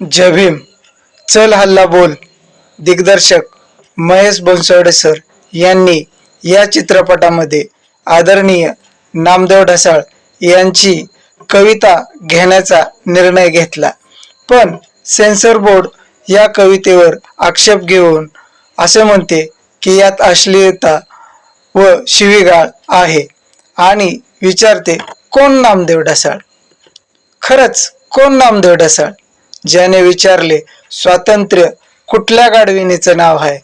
जय भीम. चल हल्ला बोल. दिग्दर्शक महेश बनसोडे सर यांनी या चित्रपटामध्ये आदरणीय नामदेव ढसाळ यांची कविता घेण्याचा निर्णय घेतला. पण सेन्सर बोर्ड या कवितेवर आक्षेप घेऊन असे म्हणते की यात अश्लीलता व शिवीगाळ आहे आणि विचारते कोण नामदेव ढसाळ? खरंच कोण नामदेव ढसाळ? ज्याने विचारले स्वातंत्र्य कुठल्या गाडविणीचं नाव आहे?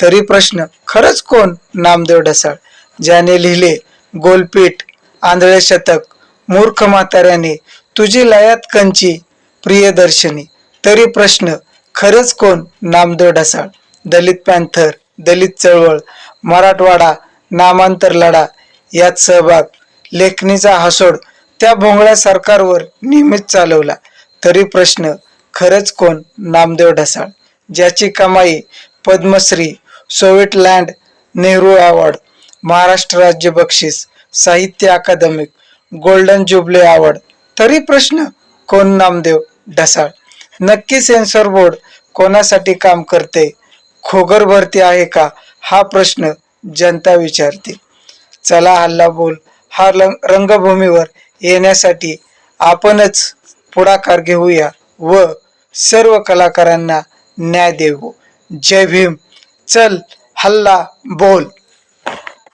तरी प्रश्न खरंच कोण? नामदेव ढसाळ ज्याने लिहिले गोलपीठ आंधळे शतक मूर्ख म्हाताऱ्याने तुझी लयात कंची प्रियदर्शनी. तरी प्रश्न खरंच कोण? नामदेव ढसाळ दलित पॅन्थर दलित चळवळ मराठवाडा नामांतर लढा यात सहभाग लेखणीचा हासोड त्या भोंगळ्या सरकारवर नेहमीच चालवला. तरी प्रश्न खरंच कोण? नामदेव ढसाळ. ज्याची कमाई Padmashri Soviet Land Nehru award Maharashtra राज्य बक्षीस साहित्य अकादमिक गोल्डन जुबली अवॉर्ड. तरी प्रश्न कोण नामदेव ढसाळ? नक्की सेन्सॉर बोर्ड कोणासाठी काम करते? खोगर भरती आहे का? हा प्रश्न जनता विचारते चला हल्ला बोल. हा रंग- रंगभूमीवर येण्यासाठी आपणच पुढाकार घेऊया. व सर्व कलाकारांना न्याय देऊ जय भीम. चल हल्ला बोल.